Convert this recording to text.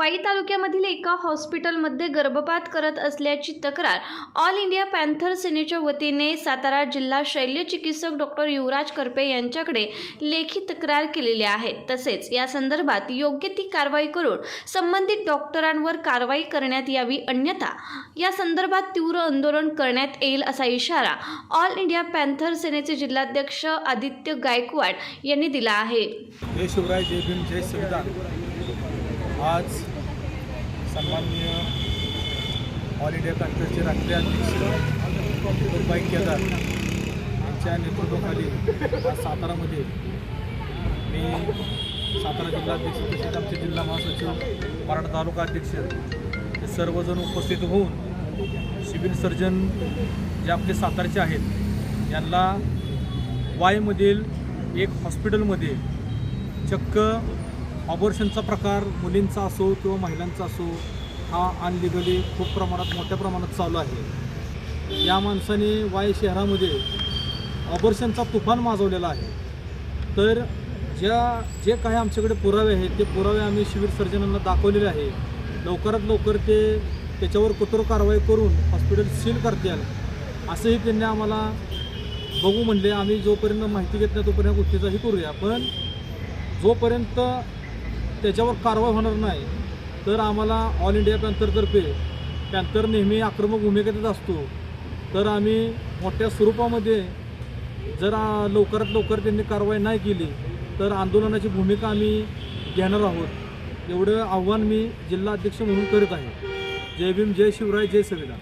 वाई तालुक्यामधील एका हॉस्पिटलमध्ये गर्भपात करत असल्याची तक्रार ऑल इंडिया पॅन्थर सेनेच्या वतीने सातारा जिल्हा शल्य चिकित्सक डॉक्टर युवराज करपे यांच्याकडे लेखी तक्रार केलेली आहे. तसेच या संदर्भात योग्य ती कारवाई करून संबंधित डॉक्टरांवर कारवाई करण्यात यावी. अन्यथा या संदर्भात तीव्र आंदोलन करण्यात येईल असा इशारा ऑल इंडिया पॅन्थर सेनेचे जिल्हाध्यक्ष आदित्य गायकवाड यांनी दिला आहे. आज सन्माननीय ऑल इंडिया काँग्रेसचे राष्ट्रीय अध्यक्ष रुपाई केदार यांच्या नेतृत्वाखाली आज सातारामध्ये मी सातारा जिल्हाध्यक्ष तसेच आमचे जिल्हा महासचिव मराठा तालुका अध्यक्ष हे सर्वजण उपस्थित होऊन सिव्हिल सर्जन जे आपले सातारचे आहेत यांना वायमधील एक हॉस्पिटलमध्ये चक्क ऑबॉर्शनचा प्रकार मुलींचा असो किंवा महिलांचा असो हा अनलिगली खूप प्रमाणात मोठ्या प्रमाणात चालू आहे. या माणसाने वाय शहरामध्ये ऑबॉर्शनचा तुफान माजवलेला आहे. तर ज्या जे काही आमच्याकडे पुरावे आहेत ते पुरावे आम्ही सिव्हिल सर्जनांना दाखवलेले आहे. लवकरात लवकर ते त्याच्यावर कठोर कारवाई करून हॉस्पिटल सील करतील असंही त्यांनी आम्हाला बघू म्हणले. आम्ही जोपर्यंत माहिती घेत नाही तोपर्यंत या गोष्टीचाही करूया. पण जोपर्यंत त्याच्यावर कारवाई होणार नाही. तर आम्हाला ऑल इंडिया पॅन्थरतर्फे पॅन्थर नेहमी आक्रमक भूमिकेतच असतो. तर आम्ही मोठ्या स्वरूपामध्ये जर लवकरात लवकर त्यांनी कारवाई नाही केली तर आंदोलनाची भूमिका आम्ही घेणार आहोत. एवढं आव्हान मी जिल्हा अध्यक्ष म्हणून करीत आहे. जय भीम जय शिवराय जय संविधान